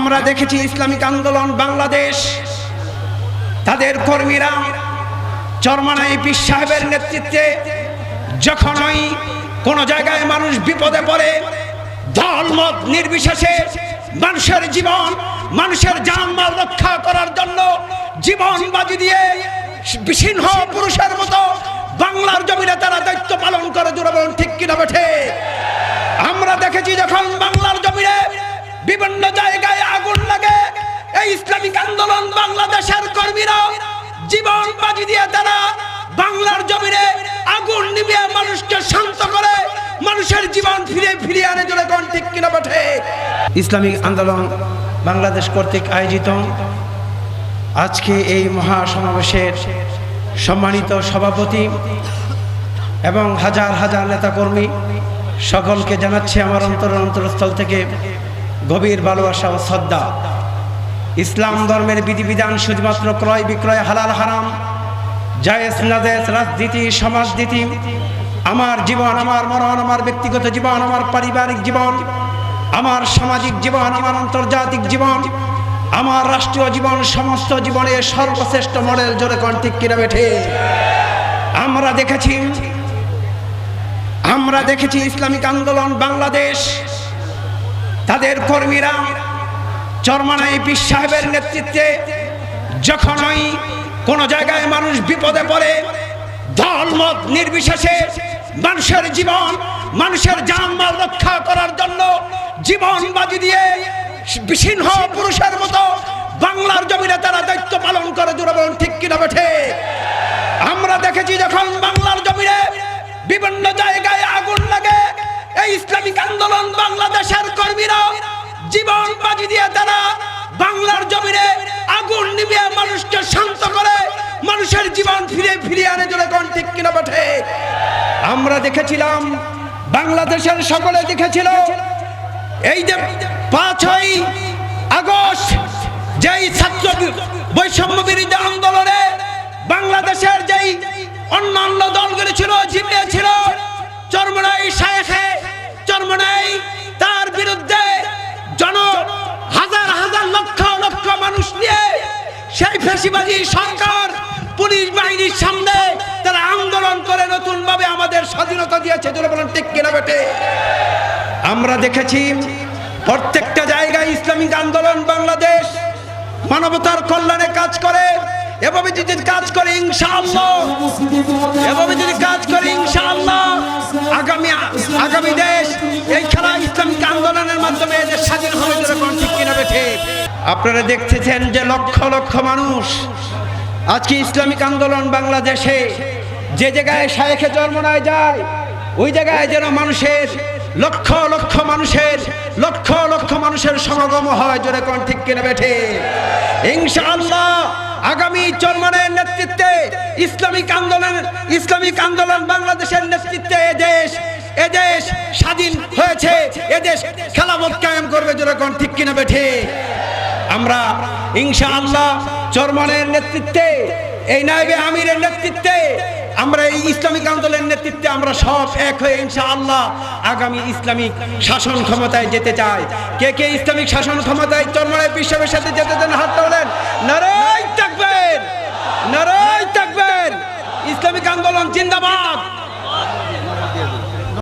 আমরা দেখেছি ইসলামিক আন্দোলন বাংলাদেশ। তাদের কর্মীরা চরমানাই পীর সাহেবের নেতৃত্বে যখনই কোন জায়গায় মানুষ বিপদে পড়ে দল মত নির্বিশেষে মানুষের জীবন, মানুষের জানমাল রক্ষা করার জন্য জীবন বাজি দিয়ে সিংহ পুরুষের মতো বাংলার জমিনে তারা দায়িত্ব পালন করে বলুন, ঠিক কিনা বেঠে আমরা দেখেছি যখন জমিনে বিভিন্ন জায়গায় আগুন লাগে। এই ইসলামিক আন্দোলন বাংলাদেশের কর্মীরা জীবন বাজি দিয়ে তারা বাংলার জমিনে আগুন নিভিয়ে মানুষকে শান্ত করে, মানুষের জীবন ফিরে ফিরিয়ে আনে জোরে কোন ঠিক কিনা বটে? ইসলামিক আন্দোলন বাংলাদেশ কর্তৃক আয়োজিত। আজকে এই মহা সমাবেশের সম্মানিত সভাপতি এবং হাজার হাজার নেতাকর্মী, সকলকে জানাচ্ছি আমার অন্তর অন্তরস্থল থেকে গভীর ভালোবাসা ও শ্রদ্ধা। ইসলাম ধর্মের বিধিবিধান শুধুমাত্র ক্রয় বিক্রয় হালাল হারাম, জায়েজ নাজেজ রাজনীতি, সমাজনীতি, আমার জীবন, আমার মরণ, আমার ব্যক্তিগত জীবন, আমার পারিবারিক জীবন, আমার সামাজিক জীবন, আমার আন্তর্জাতিক জীবন, আমার রাষ্ট্রীয় জীবন, সমস্ত জীবনের সর্বশ্রেষ্ঠ মডেল জোরে কণ্ঠিক কিনা বেঠে? আমরা দেখেছি আমরা দেখেছি ইসলামিক আন্দোলন বাংলাদেশ তাদের কর্মীরা চরমানাই পীর সাহেবের নেতৃত্বে যখনই কোন জায়গায় মানুষ বিপদে পড়ে দল নির্বিশেষে মানুষের জীবন, মানুষের জানমাল রক্ষা করার জন্য জীবন বাজি দিয়ে সিংহ পুরুষের মতো বাংলার জমিনে তারা দায়িত্ব পালন করে, জোরে বলুন, ঠিক কিনা বেঠে? আমরা দেখেছি যখন বাংলার জমিনে বিভিন্ন জায়গায় আগুন লাগে, এই ইসলামিক আন্দোলন বাজি দিয়ে তারা বাংলার জমিনে আগুন নিভিয়ে মানুষকে শান্ত করে, মানুষের জীবন ফিরে ফিরিয়ে আনে জোরে কোন ঠিক কিনা বটে? আমরা দেখেছিলাম, বাংলাদেশের সকলে দেখেছিল, এই যে পাঁচই আগস্ট, যেই ছাত্র বৈষম্য বিরোধী আন্দোলনে বাংলাদেশের যেই অন্যান্য দলগুলি ছিল জিপিএ ছিল চরমনাই শায়েখে চরমনাই সেই ফেসিবাদী সরকার, পুলিশ বাহিনীর সামনে তারা আন্দোলন করে নতুন ভাবে আমাদের স্বাধীনতা দিয়েছে। বেটে? আমরা দেখেছি প্রত্যেকটা জায়গায় ইসলামিক আন্দোলন বাংলাদেশ মানবতার কল্যাণে কাজ করে, এভাবে যদি কাজ করে ইনশাআল্লাহ, এভাবে যদি কাজ করে ইনশাআল্লাহ আপনারা দেখতেছেন যে লক্ষ লক্ষ মানুষ আজকে ইসলামিক আন্দোলন বাংলাদেশে যে জায়গায় শায়েখে জন্মনায় যায়, ওই জায়গায় যেন মানুষের লক্ষ লক্ষ মানুষের লক্ষ লক্ষ মানুষের সমাগম হয়, জোরে কোন ঠিক কিনা বেঠে। ইনশাআল্লাহ আগামী চরমানের নেতৃত্বে ইসলামিক আন্দোলন ইসলামিক আন্দোলন বাংলাদেশের নেতৃত্বে এ দেশ এদেশ স্বাধীন হয়েছে এদেশ খেলামত কায়েম করবে যেরকম ঠিক কিনা বেঠে। আমরা ইনশাআল্লাহ চরমানের নেতৃত্বে, এই নাইবে আমিরের নেতৃত্বে, আমরা এই ইসলামিক আন্দোলনের নেতৃত্বে আমরা সব এক হয়ে ইনশাআল্লাহ আগামী ইসলামিক শাসন ক্ষমতায় যেতে চাই। কে কে ইসলামিক শাসন ক্ষমতায় চরমানের বিশ্বের সাথে যেতে চান হাত তোলেন? নারাই থাকবেন! নারাই থাকবেন! ইসলামিক আন্দোলন জিন্দাবাদ!